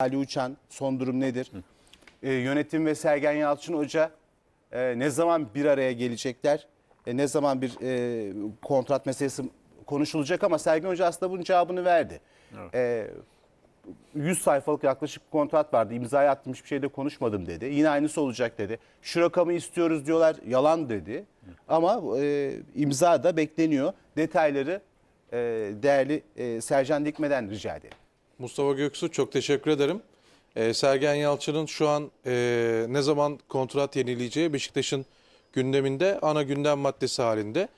Ali Uçan son durum nedir? Ee, yönetim ve Sergen Yalçın Hoca e, ne zaman bir araya gelecekler? E, ne zaman bir e, kontrat meselesi konuşulacak ama Sergen Hoca aslında bunun cevabını verdi. E, 100 sayfalık yaklaşık bir kontrat vardı. İmzaya attım hiçbir şeyde konuşmadım dedi. Yine aynısı olacak dedi. Şu rakamı istiyoruz diyorlar yalan dedi. Ama e, imza da bekleniyor. Detayları e, değerli e, Sercan Dikme'den rica edelim. Mustafa Göksu çok teşekkür ederim. Ee, Sergen Yalçın'ın şu an e, ne zaman kontrat yenileyeceği Beşiktaş'ın gündeminde ana gündem maddesi halinde.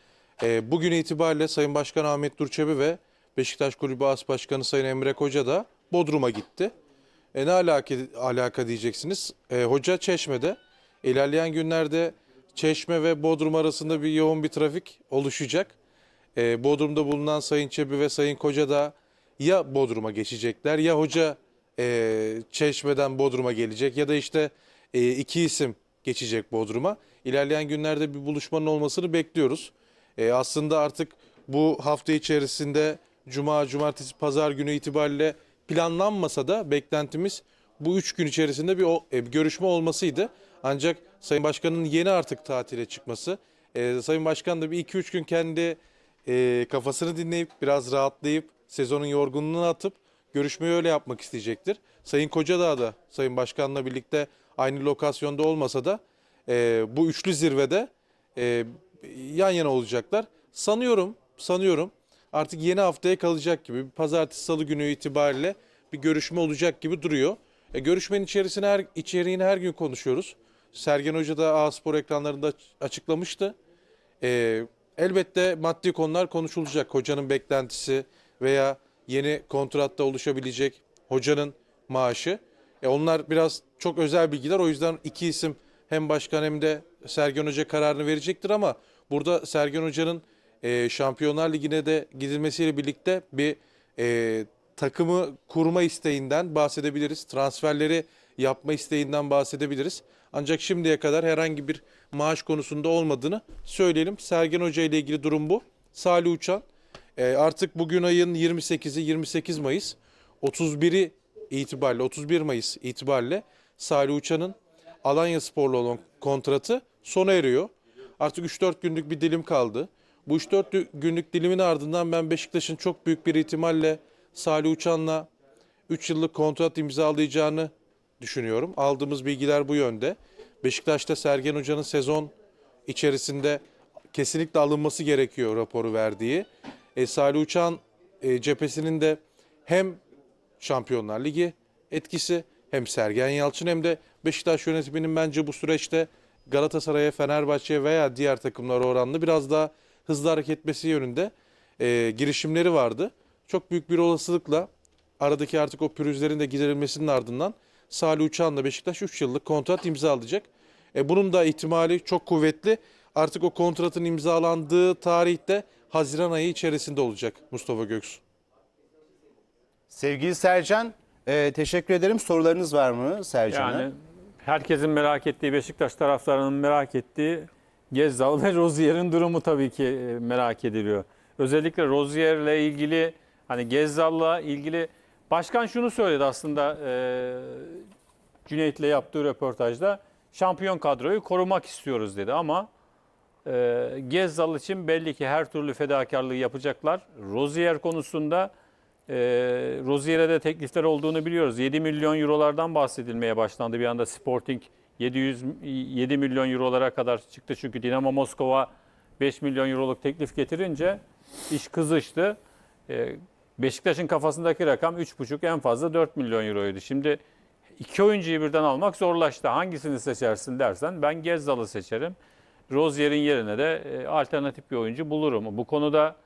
E, bugün itibariyle Sayın Başkan Ahmet Durçebi ve Beşiktaş Kulübü As Başkanı Sayın Emre Koca da Bodrum'a gitti. E, ne alaka, alaka diyeceksiniz? E, hoca Çeşme'de. İlerleyen günlerde Çeşme ve Bodrum arasında bir yoğun bir trafik oluşacak. E, Bodrum'da bulunan Sayın Çebi ve Sayın Koca da ya Bodrum'a geçecekler ya hoca e, Çeşme'den Bodrum'a gelecek ya da işte e, iki isim geçecek Bodrum'a. İlerleyen günlerde bir buluşmanın olmasını bekliyoruz. E, aslında artık bu hafta içerisinde Cuma, Cumartesi, Pazar günü itibariyle planlanmasa da beklentimiz bu üç gün içerisinde bir, o- e, bir görüşme olmasıydı. Ancak Sayın Başkan'ın yeni artık tatile çıkması, e, Sayın Başkan da bir iki üç gün kendi e, kafasını dinleyip biraz rahatlayıp sezonun yorgunluğunu atıp görüşmeyi öyle yapmak isteyecektir. Sayın Kocadağ da Sayın Başkan'la birlikte aynı lokasyonda olmasa da e, bu üçlü zirvede e, yan yana olacaklar. Sanıyorum, sanıyorum artık yeni haftaya kalacak gibi pazartesi salı günü itibariyle bir görüşme olacak gibi duruyor. E, görüşmenin içerisine her, içeriğini her gün konuşuyoruz. Sergen Hoca da A-Spor ekranlarında aç- açıklamıştı. Ee, elbette maddi konular konuşulacak. Hocanın beklentisi veya yeni kontratta oluşabilecek hocanın maaşı. E onlar biraz çok özel bilgiler. O yüzden iki isim hem başkan hem de Sergen Hoca kararını verecektir ama burada Sergen Hoca'nın e, Şampiyonlar Ligi'ne de gidilmesiyle birlikte bir e, takımı kurma isteğinden bahsedebiliriz. Transferleri yapma isteğinden bahsedebiliriz. Ancak şimdiye kadar herhangi bir maaş konusunda olmadığını söyleyelim. Sergen Hoca ile ilgili durum bu. Salih Uçan e, artık bugün ayın 28'i 28 Mayıs 31'i itibariyle 31 Mayıs itibariyle Salih Uçan'ın Alanya Spor'la olan kontratı sona eriyor. Artık 3-4 günlük bir dilim kaldı. Bu 3-4 günlük dilimin ardından ben Beşiktaş'ın çok büyük bir ihtimalle Salih Uçan'la 3 yıllık kontrat imzalayacağını düşünüyorum. Aldığımız bilgiler bu yönde. Beşiktaş'ta Sergen Hoca'nın sezon içerisinde kesinlikle alınması gerekiyor raporu verdiği. E, Salih Uçan e, cephesinin de hem Şampiyonlar Ligi etkisi hem Sergen Yalçın hem de Beşiktaş yönetiminin bence bu süreçte Galatasaray'a, Fenerbahçe'ye veya diğer takımlara oranlı biraz daha hızlı hareket etmesi yönünde e, girişimleri vardı. Çok büyük bir olasılıkla aradaki artık o pürüzlerin de giderilmesinin ardından Salih Uçan'la Beşiktaş 3 yıllık kontrat imzalayacak. E, bunun da ihtimali çok kuvvetli. Artık o kontratın imzalandığı tarihte Haziran ayı içerisinde olacak Mustafa Göksu. Sevgili Sercan, e, teşekkür ederim. Sorularınız var mı Sercan'a? Yani herkesin merak ettiği, Beşiktaş taraftarının merak ettiği Gezzal ve Rozier'in durumu tabii ki e, merak ediliyor. Özellikle Rozier'le ilgili hani Gezzal'la ilgili başkan şunu söyledi aslında e, Cüneyt'le yaptığı röportajda şampiyon kadroyu korumak istiyoruz dedi ama e, Gezzal için belli ki her türlü fedakarlığı yapacaklar. Rozier konusunda e, Rozier'e de teklifler olduğunu biliyoruz. 7 milyon eurolardan bahsedilmeye başlandı bir anda Sporting 700 7 milyon eurolara kadar çıktı çünkü Dinamo Moskova 5 milyon euroluk teklif getirince iş kızıştı. E, Beşiktaş'ın kafasındaki rakam 3,5 en fazla 4 milyon euroydu. Şimdi iki oyuncuyu birden almak zorlaştı. Hangisini seçersin dersen ben Gezzal'ı seçerim. Rozier'in yerine de e, alternatif bir oyuncu bulurum. Bu konuda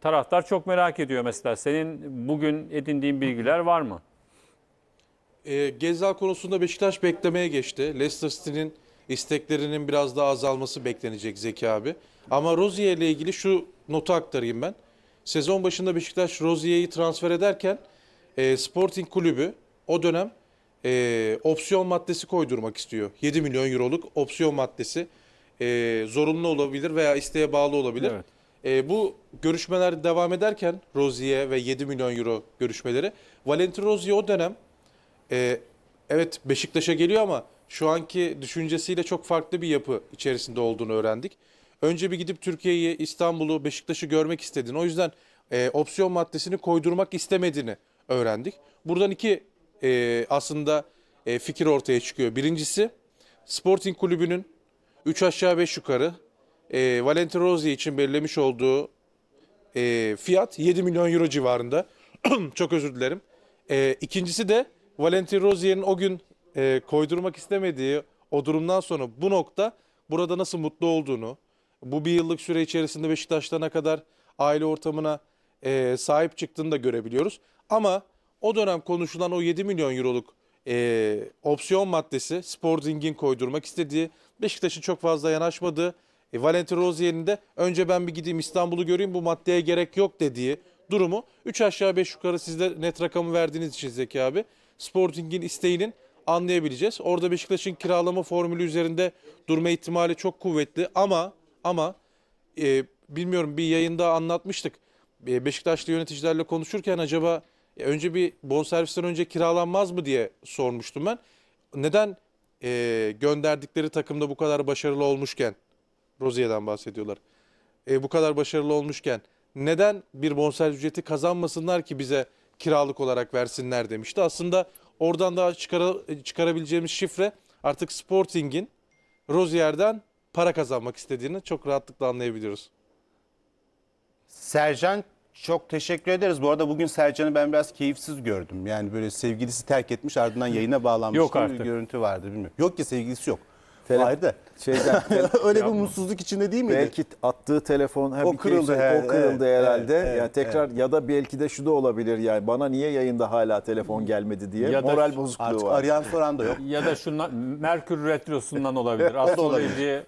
taraftar çok merak ediyor mesela. Senin bugün edindiğin bilgiler var mı? E, Gezzal konusunda Beşiktaş beklemeye geçti. Leicester City'nin isteklerinin biraz daha azalması beklenecek Zeki abi. Ama Rozier ile ilgili şu notu aktarayım ben. Sezon başında Beşiktaş Rozier'i transfer ederken e, Sporting Kulübü o dönem e, opsiyon maddesi koydurmak istiyor. 7 milyon euroluk opsiyon maddesi e, zorunlu olabilir veya isteğe bağlı olabilir. Evet. E, bu görüşmeler devam ederken Rozier ve 7 milyon euro görüşmeleri Valentin Rozier o dönem e, evet Beşiktaş'a geliyor ama şu anki düşüncesiyle çok farklı bir yapı içerisinde olduğunu öğrendik. Önce bir gidip Türkiye'yi, İstanbul'u, Beşiktaş'ı görmek istediğini, o yüzden e, opsiyon maddesini koydurmak istemediğini öğrendik. Buradan iki e, aslında e, fikir ortaya çıkıyor. Birincisi Sporting Kulübü'nün 3 aşağı 5 yukarı e, Valentino Rossi için belirlemiş olduğu e, fiyat 7 milyon euro civarında. Çok özür dilerim. E, ikincisi de Valentino Rossier'in o gün e, koydurmak istemediği o durumdan sonra bu nokta burada nasıl mutlu olduğunu, bu bir yıllık süre içerisinde Beşiktaş'ta ne kadar aile ortamına e, sahip çıktığını da görebiliyoruz. Ama o dönem konuşulan o 7 milyon euroluk e, opsiyon maddesi Sporting'in koydurmak istediği, Beşiktaş'ın çok fazla yanaşmadığı, e, Valentino Rossier'in de önce ben bir gideyim İstanbul'u göreyim bu maddeye gerek yok dediği durumu 3 aşağı 5 yukarı siz de net rakamı verdiğiniz için Zeki abi Sporting'in isteğinin anlayabileceğiz. Orada Beşiktaş'ın kiralama formülü üzerinde durma ihtimali çok kuvvetli ama ama e, bilmiyorum bir yayında anlatmıştık. E, Beşiktaşlı yöneticilerle konuşurken acaba önce bir bonservisten önce kiralanmaz mı diye sormuştum ben. Neden e, gönderdikleri takımda bu kadar başarılı olmuşken Rozier'den bahsediyorlar. E, bu kadar başarılı olmuşken neden bir bonservis ücreti kazanmasınlar ki bize kiralık olarak versinler demişti. Aslında oradan da çıkara, çıkarabileceğimiz şifre artık Sporting'in Rozier'den para kazanmak istediğini çok rahatlıkla anlayabiliyoruz. Sercan çok teşekkür ederiz. Bu arada bugün Sercan'ı ben biraz keyifsiz gördüm. Yani böyle sevgilisi terk etmiş ardından yayına bağlanmış Yok gibi artık. bir görüntü vardı bilmiyorum. Yok ki sevgilisi yok. Tele- Hayır da Şeyden öyle bir mutsuzluk içinde değil miydi? belki attığı telefon ha, O bir kırıldı keyif- he, o kırıldı evet, herhalde. evet, yani tekrar ya da belki de şu da olabilir yani bana niye yayında hala telefon gelmedi diye Ya da moral bozukluğu Artık var. arayan soran da yok. Ya da şundan Merkür Retrosu'ndan olabilir. Astroloji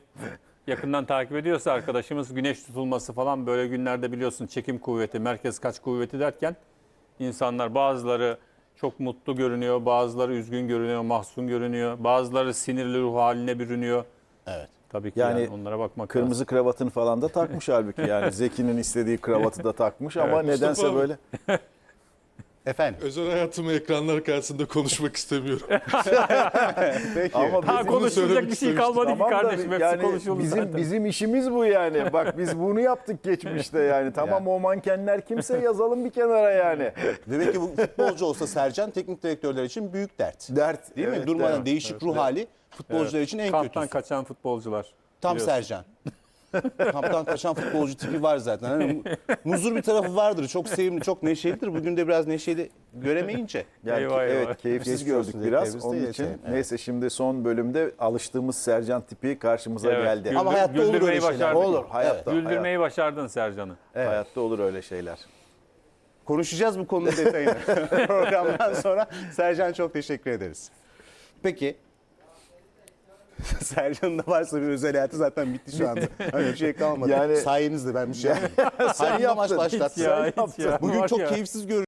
yakından takip ediyorsa arkadaşımız güneş tutulması falan böyle günlerde biliyorsun çekim kuvveti, merkez kaç kuvveti derken insanlar bazıları çok mutlu görünüyor, bazıları üzgün görünüyor, mahzun görünüyor, bazıları sinirli ruh haline bürünüyor. Evet. Tabii ki yani, Yani onlara bakmak Kırmızı lazım. kravatını falan da takmış halbuki yani Zeki'nin istediği kravatı da takmış ama Evet. nedense böyle Efendim. Özel hayatımı ekranlar karşısında konuşmak istemiyorum. Peki. ama Ha konuşulacak bir şey kalmadı Tamam ki kardeşim. Hepsi yani konuşuldu bizim zaten. bizim işimiz bu yani. Bak biz bunu yaptık geçmişte yani. Tamam o mankenler kimse yazalım bir kenara yani. Demek ki bu futbolcu olsa Sercan teknik direktörler için büyük dert. Dert Değil mi? evet, Durmadan evet. değişik ruh hali futbolcular için en Kamptan kötüsü. kaçan futbolcular. Tam biliyorsun. Sercan. Kamptan kaçan futbolcu tipi var zaten. Hani mu- muzur bir tarafı vardır. Çok sevimli, çok neşelidir. Bugün de biraz neşeli göremeyince. Yani Eyvah, evet eyvah. keyifsiz Geçmiş gördük olsun, biraz. Onun için evet. neyse şimdi son bölümde alıştığımız Sercan tipi karşımıza Evet, geldi. Güldür- Ama hayatta olur öyle şeyler. Olur hayatta. Güldürmeyi başardın Sercan'ı. hayat- hayatta olur öyle şeyler. Konuşacağız bu konunun detayını. Programdan sonra Sercan çok teşekkür ederiz. Peki. Sercan'ın da varsa bir özel hayatı zaten bitti şu anda. Hani bir şey kalmadı. Yani- Sayenizde ben bir şey. Sen maç yaptın. başlattın. Ya, hiç ya. Bugün Bak çok ya. keyifsiz görünüyor.